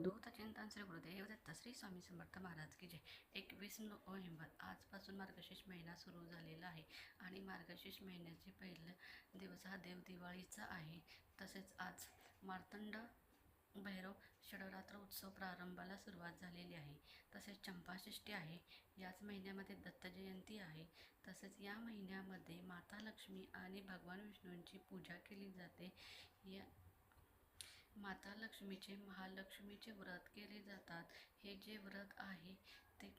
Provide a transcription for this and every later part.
दूत चिंतन श्री गुरुदेवदत्त श्री स्वामी समर्थ महाराज की जय. एकवीस नोव्हेंबर आजपासून मार्गशीर्ष महिना सुरू झालेला आहे आणि मार्गशीर्ष महिन्याचे पहिलं दिवस हा देव दिवाळीचा आहे. तसेच आज मार्तंड भैरव षडरात्र उत्सव प्रारंभाला सुरुवात झालेली आहे. तसेच चंपाषष्ठी आहे. याच महिन्यामध्ये दत्त जयंती आहे. तसेच या महिन्यामध्ये माता लक्ष्मी आणि भगवान विष्णूंची पूजा केली जाते. या माता लक्ष्मीचे महालक्ष्मीचे व्रत केले जातात. हे जे व्रत आहे ते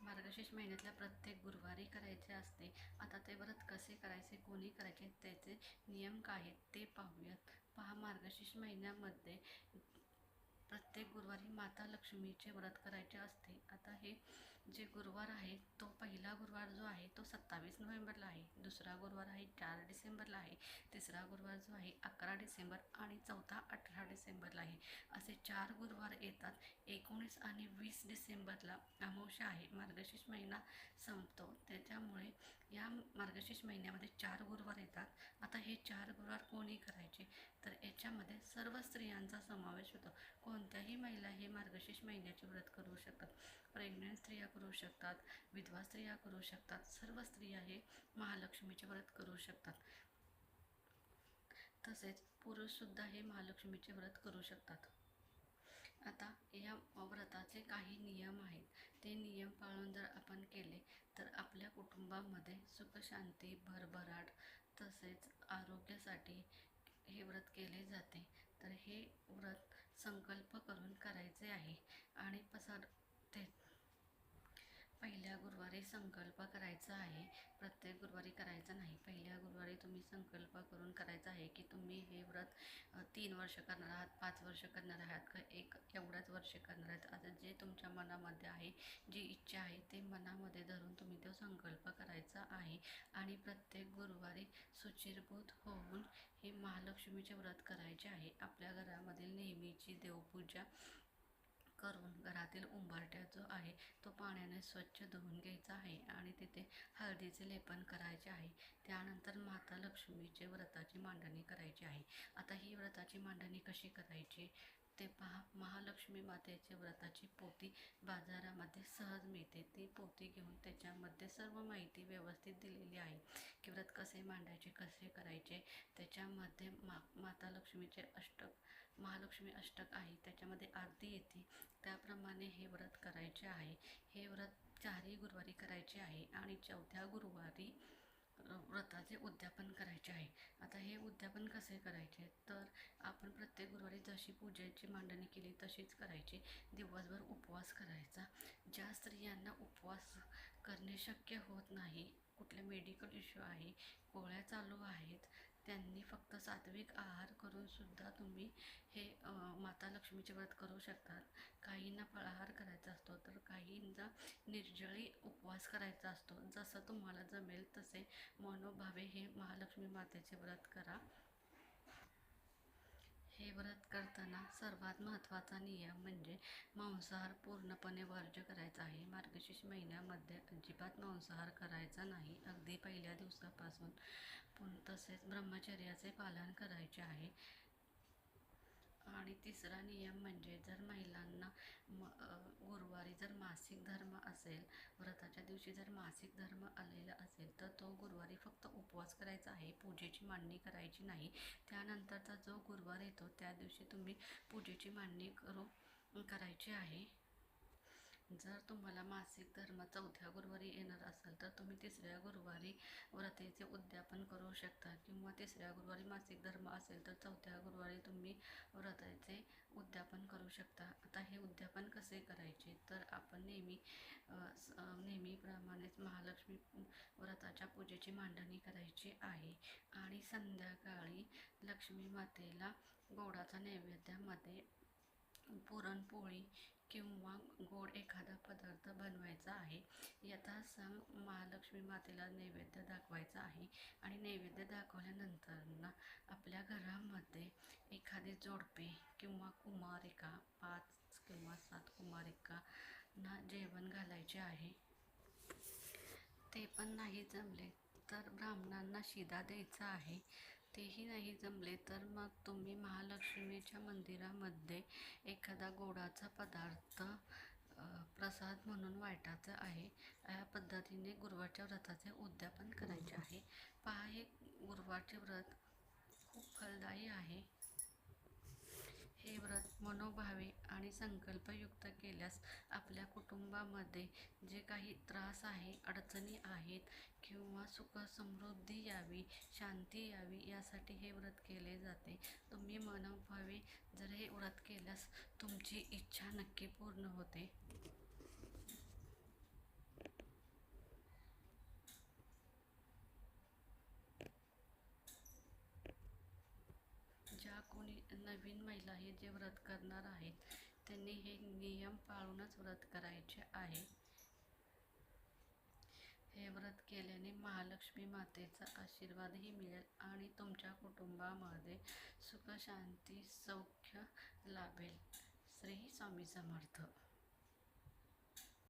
मार्गशीर्ष महिन्यातल्या प्रत्येक गुरुवारी करायचे असते. आता ते व्रत कसे करायचे कोणी करायचे त्याचे नियम काय आहेत ते पाहूयात. पहा मार्गशीर्ष महिन्यामध्ये गुरुवारी माता लक्ष्मीचे व्रत करायचे असते. आता हे जे गुरुवार आहे तो पहिला गुरुवार जो आहे तो सत्तावीस नोव्हेंबरला आहे. दुसरा गुरुवार आहे चार डिसेंबरला आहे. तिसरा गुरुवार जो आहे अकरा डिसेंबर आणि चौथा अठरा डिसेंबरला आहे. असे चार गुरुवार येतात. एकोणीस आणि वीस डिसेंबरला अमावस्या आहे. मार्गशीर्ष महिना संपतो. त्याच्यामुळे या मार्गशीर्ष महिन्यामध्ये चार गुरुवार येतात. आता हे चार गुरुवार कोणी करायचे? तर याच्यामध्ये सर्व स्त्रियांचा समावेश होतो. कोणत्याही महिला हे मार्गशीर्ष महिन्याचे व्रत करू शकतात. प्रेग्नंट स्त्रिया करू शकतात. विधवा स्त्रिया करू शकतात. सर्व स्त्रिया हे महालक्ष्मीचे व्रत करू शकतात. तसेच पुरुषसुद्धा हे महालक्ष्मीचे व्रत करू शकतात. आता या व्रताचे काही नियम आहेत. ते नियम पाळून जर आपण केले तर आपल्या कुटुंबामध्ये सुखशांती भरभराट तसेच आरोग्यासाठी हे व्रत केले जाते. तर हे व्रत संकल्प करून करायचे आहे आणि पसार ते पहिल्या गुरुवारी संकल्प करायचा आहे. प्रत्येक गुरुवारी करायचा नाही पहिल्या गुरुवारी तुम्ही संकल्प करून करायचा आहे की तुम्ही हे व्रत तीन वर्ष करणार आहात पाच वर्ष करणार आहात का एक एवढ्याच वर्ष करणार आहात? आता जे तुमच्या मनामध्ये आहे जी इच्छा आहे ते मनामध्ये धरून तुम्ही तो संकल्प करायचा आहे. आणि प्रत्येक गुरुवारी सुचिरभूत होऊन हे महालक्ष्मीचे व्रत करायचे आहे. आपल्या घरामधील नेहमीची देवपूजा करून घरातील उंबरट्या जो आहे तो पाण्याने स्वच्छ धुवून घ्यायचा आहे आणि तिथे हळदीचे लेपन करायचे आहे. त्यानंतर माता लक्ष्मीचे व्रताची मांडणी करायची आहे. आता ही व्रताची मांडणी कशी करायची? ते पहा महालक्ष्मी मातेच्या व्रताची पोती बाजारामध्ये सहज मिळते. ती पोती घेऊन त्याच्यामध्ये सर्व माहिती व्यवस्थित दिलेली आहे की व्रत कसे मांडायचे कसे करायचे. त्याच्यामध्ये मा माता लक्ष्मीचे अष्टक महालक्ष्मी अष्टक आहे त्याच्यामध्ये आरती येते. त्याप्रमाणे हे व्रत करायचे आहे. हे व्रत चारही गुरुवारी करायचे आहे आणि चौथ्या गुरुवारी व्रताचे उद्यापन करायचे आहे. आता हे उद्यापन कसे करायचे? तर आपण प्रत्येक गुरुवारी जशी पूजेची मांडणी केली तशीच करायची. दिवसभर उपवास करायचा. ज्या स्त्रियांना उपवास करणे शक्य होत नाही कुठले मेडिकल इश्यू आहे गोळ्या चालू आहेत त्यांनी फक्त सात्विक आहार करून सुद्धा तुम्ही हे माता लक्ष्मीचे व्रत करू शकतात. काहींना फळाहार करायचा असतो तर काहींचा निर्जळी उपवास करायचा असतो. जसं तुम्हाला जमेल तसे मनोभावे हे महालक्ष्मी मातेचे व्रत करा. हे व्रत करताना सर्वात महत्त्वाचा नियम म्हणजे मांसाहार पूर्णपणे वर्ज्य करायचा आहे. मार्गशीर्ष महिन्यामध्ये अजिबात मांसाहार करायचा नाही. अगदी पहिल्या दिवसापासून पण तसेच ब्रह्मचर्याचे पालन करायचे आहे. आणि तिसरा नियम म्हणजे जर महिलांना म गुरुवारी जर मासिक धर्म असेल व्रताच्या दिवशी जर मासिक धर्म आलेला असेल तर तो गुरुवारी फक्त उपवास करायचा आहे पूजेची मांडणी करायची नाही. त्यानंतरचा जो गुरुवार येतो त्या दिवशी तुम्ही पूजेची मांडणी करू करायची आहे. जर तुम्हाला मासिक धर्म चौथ्या गुरुवारी येणार असेल तर तुम्ही तिसऱ्या गुरुवारी व्रतेचे उद्यापन करू शकता किंवा तिसऱ्या गुरुवारी मासिक धर्म असेल तर चौथ्या गुरुवारी तुम्ही व्रताचे उद्यापन करू शकता. आता हे उद्यापन कसे करायचे? तर आपण नेहमी स- नेहमीप्रमाणेच महालक्ष्मी व्रताच्या पूजेची मांडणी करायची आहे. आणि संध्याकाळी लक्ष्मी मातेला गोडाचा नैवेद्यामध्ये पुरणपोळी किंवा गोड एखादा पदार्थ बनवायचा आहे. यथासंग महालक्ष्मी मातेला नैवेद्य दाखवायचा आहे. आणि नैवेद्य दाखवल्यानंतर ना आपल्या घरामध्ये एखादी जोडपे किंवा कुमारिका पाच किंवा सात कुमारिका ना जेवण घालायचे आहे. ते पण नाही जमले तर ब्राह्मणांना शिदा द्यायचा आहे. तेही नाही जमले तर मग तुम्ही महालक्ष्मीच्या मंदिरामध्ये एखादा गोडाचा पदार्थ प्रसाद म्हणून वाटायचं आहे. या पद्धतीने गुरुवारच्या व्रताचे उद्यापन करायचे आहे. पहा हे गुरुवारचे व्रत खूप फलदायी आहे. हे व्रत मनोभावे आणि संकल्पयुक्त केल्यास आपल्या कुटुंबामध्ये जे काही त्रास आहे अडचणी आहेत किंवा सुख समृद्धी यावी शांती यावी यासाठी हे व्रत केले जाते. तुम्ही मनोभावे जर हे व्रत केल्यास तुमची इच्छा नक्की पूर्ण होते ज्या कोणी नवीन महिला हे जे व्रत करणार आहेत त्यांनी हे नियम पाळूनच व्रत करायचे आहे. हे व्रत केल्याने महालक्ष्मी मातेचा आशीर्वादही मिळेल आणि तुमच्या कुटुंबामध्ये सुखशांती सौख्य लाभेल. श्री स्वामी समर्थ.